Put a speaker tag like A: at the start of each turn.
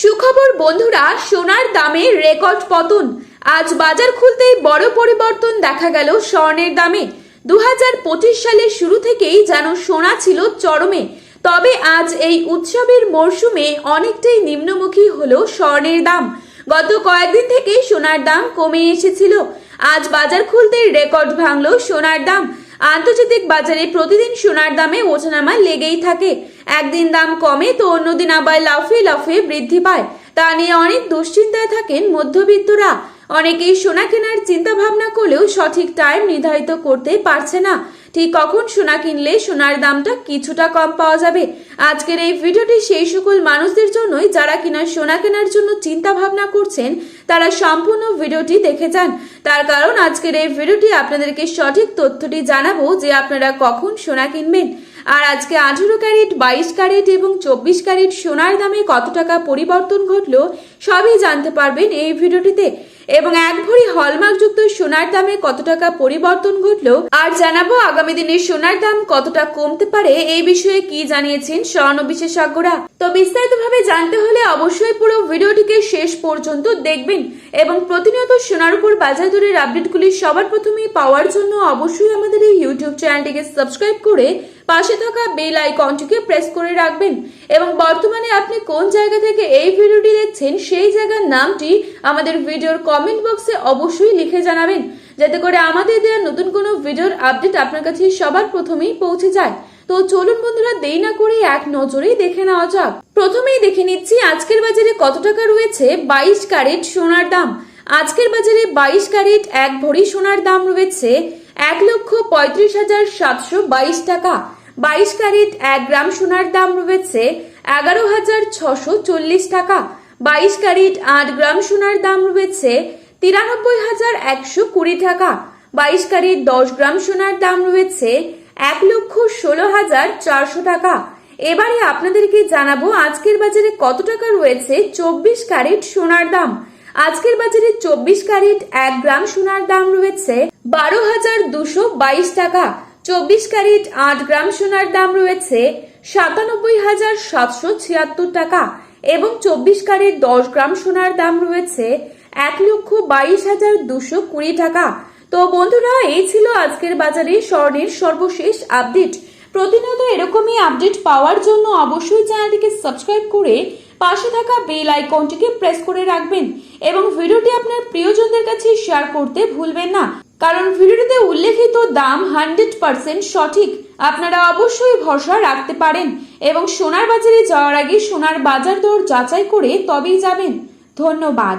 A: সুখবর, বন্ধুরা, সোনার দামে রেকর্ড পতন। আজ বাজার খুলতেই বড় পরিবর্তন দেখা গেল স্বর্ণের দামে। দু হাজার পঁচিশ সালের শুরু থেকেই যেন সোনা ছিল চরমে। তবে আজ এই উৎসবের মরশুমে অনেকটাই নিম্নমুখী হলো স্বর্ণের দাম। গত কয়েকদিন থেকেই সোনার দাম কমে এসেছিল। আজ বাজার খুলতে রেকর্ড ভাঙলো সোনার দাম। আন্তর্জাতিক বাজারে প্রতিদিন সোনার দামে ওঠানামা লেগেই থাকে। একদিন দাম কমে তো অন্যদিন আবার লাফে লাফে বৃদ্ধি পায়। তা নিয়ে অনেক দুশ্চিন্তায় থাকেন মধ্যবিত্তরা। অনেকেই সোনা কেনার চিন্তা ভাবনা করলেও সঠিক টাইম নির্ধারিত করতে পারছে না। ঠিক কখন সোনা কিনলে সোনার দামটা কিছুটা কম পাওয়া যাবে? আজকের এই ভিডিওটি সেই সকল মানুষদের জন্যই। যারা কিনা সোনা কেনার জন্য চিন্তা ভাবনা করছেন, তারা সম্পূর্ণ ভিডিওটি দেখে যান। তার কারণ আজকের এই ভিডিওটি আপনাদেরকে সঠিক তথ্যটি জানাব যে আপনারা কখন সোনা কিনবেন। আর আজকে আঠেরো ক্যারেট, বাইশ ক্যারেট এবং চব্বিশ ক্যারেট সোনার দামে কত টাকা পরিবর্তন ঘটলো সবই জানতে পারবেন এই ভিডিওটিতে। এবং এক ভরি হলমার্কযুক্ত সোনার দামে কত টাকা পরিবর্তন ঘটলো আর জানাব আগামী দিনে সোনার দাম কতটা কমতে পারে এই বিষয়ে কি জানিয়েছেন স্বর্ণ বিশেষজ্ঞরা। তো বিস্তারিতভাবে জানতে হলে অবশ্যই পুরো ভিডিওটিকে শেষ পর্যন্ত দেখবেন এবং প্রতিনিয়ত সোনার উপর বাজার দরের আপডেটগুলি সবার প্রথমেই পাওয়ার জন্য অবশ্যই আমাদের এই ইউটিউব চ্যানেলটিকে সাবস্ক্রাইব করে পাশে থাকা বেল আইকনটিকে প্রেস করে রাখবেন। এবং বর্তমানে আপনি কোন জায়গা থেকে এই ভিডিওটি দেখছেন, সেই জায়গার নামটি আমাদের ভিডিওর কমেন্ট বক্সে অবশ্যই লিখে জানাবেন। যাতে করে আমাদের দেওয়া নতুন কোনো ভিডিওর আপডেট আপনার কাছে সবার প্রথমেই পৌঁছে যায়। তো চলুন বন্ধুরা দেই না করে এক নজরেই দেখে নেওয়া যাক। প্রথমেই দেখে নিচ্ছি, আজকের বাজারে কত টাকা রয়েছে? বাইশ ক্যারেট সোনার দাম। আজকের বাজারে বাইশ ক্যারেট, এক ভরি সোনার দাম রয়েছে এক লক্ষ পঁয়ত্রিশ হাজার সাতশো বাইশ টাকা। বাইশ ক্যারেট, এক গ্রাম সোনার দাম রয়েছে এগারো হাজার ছশো চল্লিশ টাকা। বাইশ ক্যারেট, আট গ্রাম সোনার দাম রয়েছে তিরানব্বই হাজার একশো কুড়ি টাকা। বাইশ ক্যারেট, দশ গ্রাম সোনার দাম রয়েছে এক লক্ষ ষোলো হাজার চারশো টাকা। এবারে আপনাদেরকে জানাব আজকের বাজারে কত টাকা রয়েছে, চব্বিশ ক্যারেট সোনার দাম। আজকের বাজারে চব্বিশ ক্যারেট এক গ্রাম সোনার দাম রয়েছে বারো হাজার দুশো বাইশ টাকা। চব্বিশ ক্যারেট আট গ্রাম সোনার দাম রয়েছে সাতানব্বই হাজার সাতশো ছিয়াত্তর টাকা এবং চব্বিশ ক্যারেট দশ গ্রাম সোনার দাম রয়েছে এক লক্ষ বাইশ হাজার দুশো কুড়ি টাকা। তো বন্ধুরা, এই ছিল আজকের বাজারে স্বর্ণের সর্বশেষ আপডেট। প্রতিনিয়ত এরকমই আপডেট পাওয়ার জন্য অবশ্যই চ্যানেলটিকে সাবস্ক্রাইব করে পাশে থাকা বেল আইকনটিকে প্রেস করে রাখবেন এবং ভিডিওটি আপনার প্রিয়জনদের কাছে শেয়ার করতে ভুলবেন না। কারণ ভিডিওটিতে উল্লেখিত দাম হান্ড্রেড পার্সেন্ট সঠিক। আপনারা অবশ্যই ভরসা রাখতে পারেন এবং সোনার বাজারে যাওয়ার আগে সোনার বাজার দর যাচাই করে তবেই যাবেন। ধন্যবাদ।